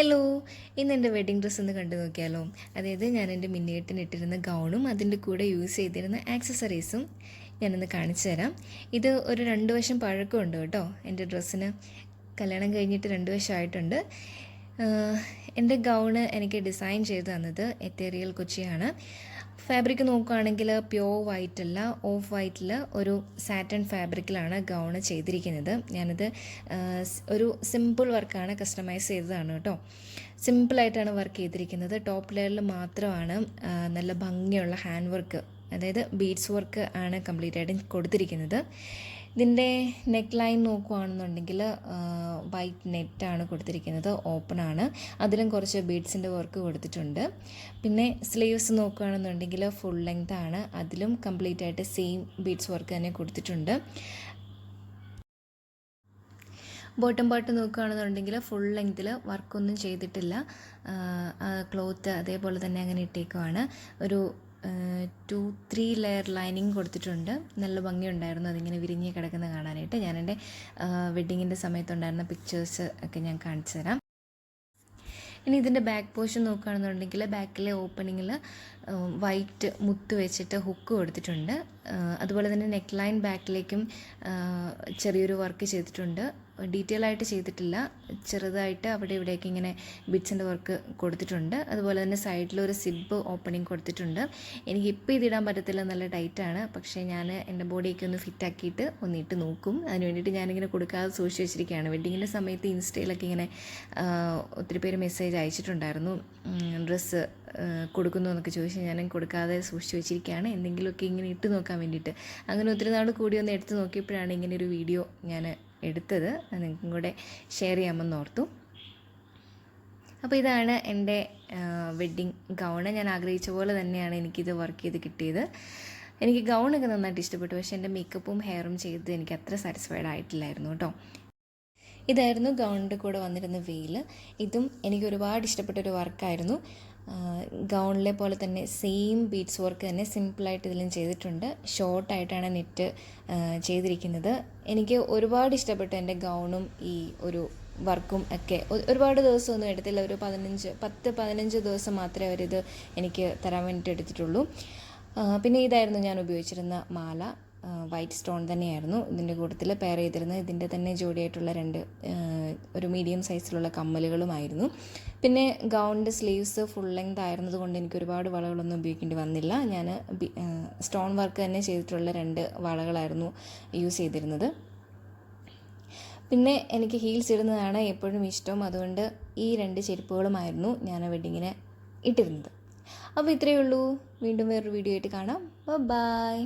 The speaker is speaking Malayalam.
ഹലോ ഇന്ന് എന്റെ വെഡ്ഡിങ് ഡ്രസ്സ് ഒന്ന് കണ്ടു നോക്കിയാലോ. അതായത് ഞാൻ എന്റെ മിന്നിയേട്ടിന് ഇട്ടിരുന്ന ഗൗണും അതിന്റെ കൂടെ യൂസ് ചെയ്തിരുന്ന ആക്സസറീസും ഞാനൊന്ന് കാണിച്ചു തരാം. ഇത് ഒരു രണ്ട് വർഷം പഴക്കമുണ്ട് കേട്ടോ. എന്റെ ഡ്രസ്സിന് കല്യാണം കഴിഞ്ഞിട്ട് രണ്ട് വർഷമായിട്ടുണ്ട് എന്റെ ഗൗണ് എനിക്ക് ഡിസൈൻ ചെയ്ത് തന്നത് എത്തേറിയൽ കൊച്ചിയാണ്. ഫാബ്രിക് നോക്കുകയാണെങ്കിൽ പ്യോർ വൈറ്റ് അല്ല ഓഫ് വൈറ്റിൽ ഒരു സാറ്റൻ ഫാബ്രിക്കിലാണ് ഗൗണ് ചെയ്തിരിക്കുന്നത്. ഞാനത് ഒരു സിമ്പിൾ വർക്കാണ് കസ്റ്റമൈസ് ചെയ്തതാണ് കേട്ടോ. സിമ്പിളായിട്ടാണ് വർക്ക് ചെയ്തിരിക്കുന്നത്. ടോപ്പ് ലെയറിൽ മാത്രമാണ് നല്ല ഭംഗിയുള്ള ഹാൻഡ് വർക്ക് അതായത് ബീഡ്സ് വർക്ക് ആണ് കംപ്ലീറ്റ് ആയിട്ടും കൊടുത്തിരിക്കുന്നത്. ഇതിന്റെ നെക്ക് ലൈൻ നോക്കുകയാണെന്നുണ്ടെങ്കിൽ വൈറ്റ് നെറ്റാണ് കൊടുത്തിരിക്കുന്നത്. ഓപ്പൺ ആണ്. അതിലും കുറച്ച് ബീഡ്സിന്റെ വർക്ക് കൊടുത്തിട്ടുണ്ട്. പിന്നെ സ്ലീവ്സ് നോക്കുകയാണെന്നുണ്ടെങ്കിൽ ഫുൾ ലെങ്ത് ആണ്. അതിലും കംപ്ലീറ്റ് ആയിട്ട് സെയിം ബീഡ്സ് വർക്ക് തന്നെ കൊടുത്തിട്ടുണ്ട്. ബോട്ടം പാർട്ട് നോക്കുകയാണെന്നുണ്ടെങ്കിൽ ഫുൾ ലെങ്ത്തിൽ വർക്കൊന്നും ചെയ്തിട്ടില്ല. ക്ലോത്ത് അതേപോലെ തന്നെ അങ്ങനെ ഇട്ടേക്കുവാണ്. ഒരു ടു ത്രീ ലെയർ ലൈനിങ് കൊടുത്തിട്ടുണ്ട്. നല്ല ഭംഗിയുണ്ടായിരുന്നു. അതിങ്ങനെ വിരിഞ്ഞ് കിടക്കുന്ന കാണാനായിട്ട്. ഞാൻ എന്റെ വെഡ്ഡിങ്ങിന്റെ സമയത്തുണ്ടായിരുന്ന പിക്ചേഴ്സ് ഒക്കെ ഞാൻ കാണിച്ചു തരാം. ഇനി ഇതിന്റെ ബാക്ക് പോർഷൻ നോക്കുകയാണെന്നുണ്ടെങ്കിൽ ബാക്കിലെ ഓപ്പണിങ്ങിൽ വൈറ്റ് മുത്ത് വെച്ചിട്ട് ഹുക്ക് കൊടുത്തിട്ടുണ്ട്. അതുപോലെ തന്നെ നെക്ക് ലൈൻ ബാക്കിലേക്കും ചെറിയൊരു വർക്ക് ചെയ്തിട്ടുണ്ട്. ഡീറ്റെയിൽ ആയിട്ട് ചെയ്തിട്ടില്ല. ചെറുതായിട്ട് അവിടെ ഇവിടെയൊക്കെ ഇങ്ങനെ ബിറ്റ്സിന്റെ വർക്ക് കൊടുത്തിട്ടുണ്ട്. അതുപോലെ തന്നെ സൈഡിൽ ഒരു സിബ് ഓപ്പണിംഗ് കൊടുത്തിട്ടുണ്ട്. എനിക്ക് ഇപ്പോൾ ഇതിടാൻ പറ്റത്തില്ല നല്ല ടൈറ്റാണ് പക്ഷേ ഞാൻ എന്റെ ബോഡിയൊക്കെ ഒന്ന് ഫിറ്റാക്കിയിട്ട് ഒന്ന് ഇട്ട് നോക്കും. അതിന് വേണ്ടിയിട്ട് ഞാനിങ്ങനെ കൊടുക്കാതെ സൂക്ഷിച്ച് വെച്ചിരിക്കുകയാണ്. വെഡ്ഡിങ്ങിന്റെ സമയത്ത് ഇൻസ്റ്റയിലൊക്കെ ഇങ്ങനെ ഒത്തിരി പേര് മെസ്സേജ് അയച്ചിട്ടുണ്ടായിരുന്നു. ഡ്രസ്സ് കൊടുക്കുന്നു എന്നൊക്കെ ചോദിച്ചാൽ ഞാൻ കൊടുക്കാതെ സൂക്ഷിച്ച് വെച്ചിരിക്കുകയാണ്. എന്തെങ്കിലുമൊക്കെ ഇങ്ങനെ ഇട്ട് നോക്കാൻ വേണ്ടിയിട്ട്. അങ്ങനെ ഒത്തിരി നാൾ കൂടി ഒന്ന് എടുത്ത് നോക്കിയപ്പോഴാണ് ഇങ്ങനെ ഒരു വീഡിയോ ഞാൻ എടുത്തത് നിങ്ങൾക്കും കൂടെ ഷെയർ ചെയ്യാമെന്ന് ഓർത്തു. അപ്പോൾ ഇതാണ് എന്റെ വെഡ്ഡിങ് ഗൗണ് ഞാൻ ആഗ്രഹിച്ച പോലെ തന്നെയാണ് എനിക്കിത് വർക്ക് ചെയ്ത് കിട്ടിയത്. എനിക്ക് ഗൗണൊക്കെ നന്നായിട്ട് ഇഷ്ടപ്പെട്ടു. പക്ഷേ എന്റെ മേക്കപ്പും ഹെയറും ചെയ്ത് എനിക്ക് അത്ര സാറ്റിസ്ഫൈഡ് ആയിട്ടില്ലായിരുന്നു കേട്ടോ. ഇതായിരുന്നു ഗൗണിന്റെ കൂടെ വന്നിരുന്ന വെയിൽ. ഇതും എനിക്ക് ഒരുപാട് ഇഷ്ടപ്പെട്ട ഒരു വർക്കായിരുന്നു ഗൗണിലെ പോലെ തന്നെ സെയിം ബീഡ്സ് വർക്ക് തന്നെ സിമ്പിളായിട്ട് ഇതിലും ചെയ്തിട്ടുണ്ട്. ഷോർട്ടായിട്ടാണ് നെറ്റ് ചെയ്തിരിക്കുന്നത്. എനിക്ക് ഒരുപാട് ഇഷ്ടപ്പെട്ട എന്റെ ഗൗണും ഈ ഒരു വർക്കും ഒക്കെ. ഒരുപാട് ഒരുപാട് ദിവസമൊന്നും എടുത്തില്ല. ഒരു പതിനഞ്ച് പത്ത് പതിനഞ്ച് ദിവസം മാത്രമേ അവരിത് എനിക്ക് തരാൻ വേണ്ടിയിട്ട് എടുത്തിട്ടുള്ളൂ. പിന്നെ ഇതായിരുന്നു ഞാൻ ഉപയോഗിച്ചിരുന്ന മാല. വൈറ്റ് സ്റ്റോൺ തന്നെയായിരുന്നു. ഇതിന്റെ കൂട്ടത്തിൽ പെയർ ചെയ്തിരുന്നത്. ഇതിന്റെ തന്നെ ജോഡിയായിട്ടുള്ള രണ്ട് ഒരു മീഡിയം സൈസിലുള്ള കമ്മലുകളുമായിരുന്നു. പിന്നെ ഗൗണിന്റെ സ്ലീവ്സ് ഫുൾ ലെങ്ത് ആയിരുന്നത് കൊണ്ട് എനിക്ക് ഒരുപാട് വളകളൊന്നും ഉപയോഗിക്കേണ്ടി വന്നില്ല. ഞാൻ സ്റ്റോൺ വർക്ക് തന്നെ ചെയ്തിട്ടുള്ള രണ്ട് വളകളായിരുന്നു യൂസ് ചെയ്തിരുന്നത്. പിന്നെ എനിക്ക് ഹീൽസ് ഇടുന്നതാണ് എപ്പോഴും ഇഷ്ടം. അതുകൊണ്ട് ഈ രണ്ട് ചെരുപ്പുകളുമായിരുന്നു ഞാൻ വെഡിങ്ങിന് ഇട്ടിരുന്നത്. അപ്പോൾ ഇത്രയേ ഉള്ളൂ. വീണ്ടും വേറൊരു വീഡിയോ ആയിട്ട് കാണാം. ബൈ